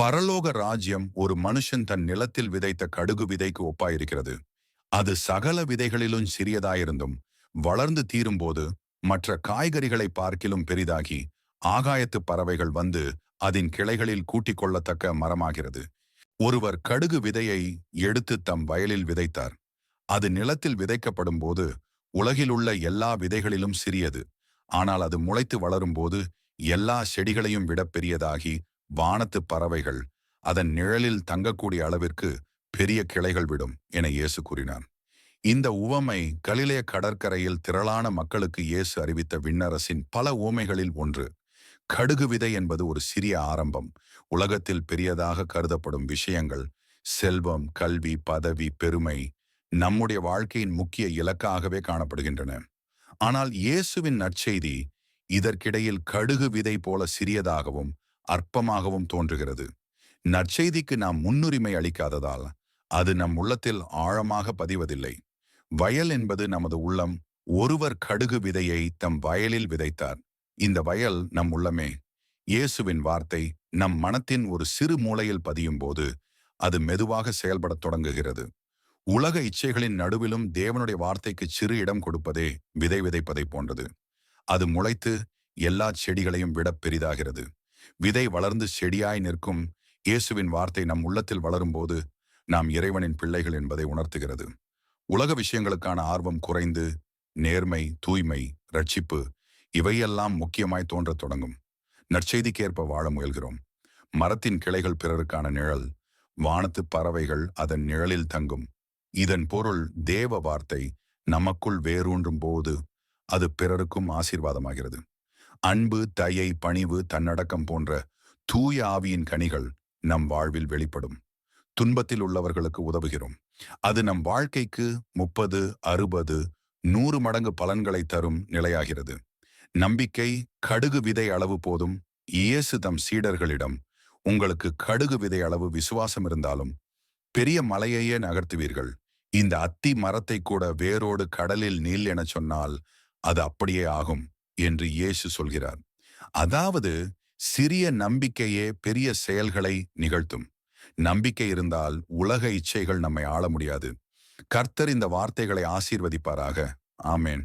பரலோக ராஜ்யம் ஒரு மனுஷன் தன் நிலத்தில் விதைத்த கடுகு விதைக்கு ஒப்பாயிருக்கிறது. அது சகல விதைகளிலும் சிறியதாயிருந்தும் வளர்ந்து தீரும்போது மற்ற காய்கறிகளை பார்க்கிலும் பெரிதாகி ஆகாயத்து பறவைகள் வந்து அதன் கிளைகளில் கூட்டிக் கொள்ளத்தக்க மரமாகிறது. ஒருவர் கடுகு விதையை எடுத்து தம் வயலில் விதைத்தார். அது நிலத்தில் விதைக்கப்படும் போது உலகிலுள்ள எல்லா விதைகளிலும் சிறியது. ஆனால் அது முளைத்து வளரும்போது எல்லா செடிகளையும் விட பெரியதாகி வானத்து பறவைகள் அதன் நிழலில் தங்கக்கூடிய அளவிற்கு பெரிய கிளைகள் விடும் என இயேசு கூறினார். இந்த உவமை கலிலைய கடற்கரையில் திரளான மக்களுக்கு இயேசு அறிவித்த விண்ணரசின் பல உவமைகளில் ஒன்று. கடுகு விதை என்பது ஒரு சிறிய ஆரம்பம். உலகத்தில் பெரியதாக கருதப்படும் விஷயங்கள் செல்வம் கல்வி பதவி பெருமை நம்முடைய வாழ்க்கையின் முக்கிய இலக்காகவே காணப்படுகின்றன. ஆனால் இயேசுவின் நற்செய்தி இதற்கிடையில் கடுகு விதை போல சிறியதாகவும் அற்பமாகவும் தோன்றுகிறது. நற்செய்திக்கு நாம் முன்னுரிமை அளிக்காததால் அது நம் உள்ளத்தில் ஆழமாக பதிவதில்லை. வயல் என்பது நமது உள்ளம் ஒருவர் கடுகு விதையை தம் வயலில் விதைத்தார். இந்த வயல் நம் உள்ளமே. இயேசுவின் வார்த்தை நம் மனத்தின் ஒரு சிறு மூலையில் பதியும் போது அது மெதுவாக செயல்படத் தொடங்குகிறது. உலக இச்சைகளின் நடுவிலும் தேவனுடைய வார்த்தைக்கு சிறு இடம் கொடுப்பதே விதை விதைப்பதை போன்றது. அது முளைத்து எல்லா செடிகளையும் விட பெரிதாகிறது. விதை வளர்ந்து செடியாய் நிற்கும் இயேசுவின் வார்த்தை நம் உள்ளத்தில் வளரும்போது நாம் இறைவனின் பிள்ளைகள் என்பதை உணர்த்துகிறது. உலக விஷயங்களுக்கான ஆர்வம் குறைந்து நேர்மை தூய்மை ரட்சிப்பு இவையெல்லாம் முக்கியமாய் தோன்றத் தொடங்கும். நற்செய்திக்கேற்ப வாழ முயல்கிறோம். மரத்தின் கிளைகள் பிறருக்கான நிழல் வானத்து பறவைகள் அதன் நிழலில் தங்கும். இதன் பொருள் தேவ வார்த்தை நமக்குள் வேரூன்றும் போது அது பிறருக்கும் ஆசீர்வாதமாகிறது. அன்பு தயை பணிவு தன்னடக்கம் போன்ற தூய ஆவியின் கனிகள் நம் வாழ்வில் வெளிப்படும். துன்பத்தில் உள்ளவர்களுக்கு உதவுகிறோம். அது நம் வாழ்க்கைக்கு முப்பது அறுபது நூறு மடங்கு பலன்களை தரும் நிலையாகிறது. நம்பிக்கை கடுகு விதை அளவு போதும். இயேசு தம் சீடர்களிடம் உங்களுக்கு கடுகு விதை அளவு விசுவாசம் இருந்தாலும் பெரிய மலையையே நகர்த்துவீர்கள். இந்த அத்தி மரத்தை கூட வேரோடு கடலில் நீல் என சொன்னால் அது அப்படியே ஆகும். என்று இயேசு சொல்கிறார். அதாவது சிறிய நம்பிக்கையே பெரிய செயல்களை நிகழ்த்தும். நம்பிக்கை இருந்தால் உலக இச்சைகள் நம்மை ஆள முடியாது. கர்த்தர் இந்த வார்த்தைகளை ஆசீர்வதிப்பாராக. ஆமேன்.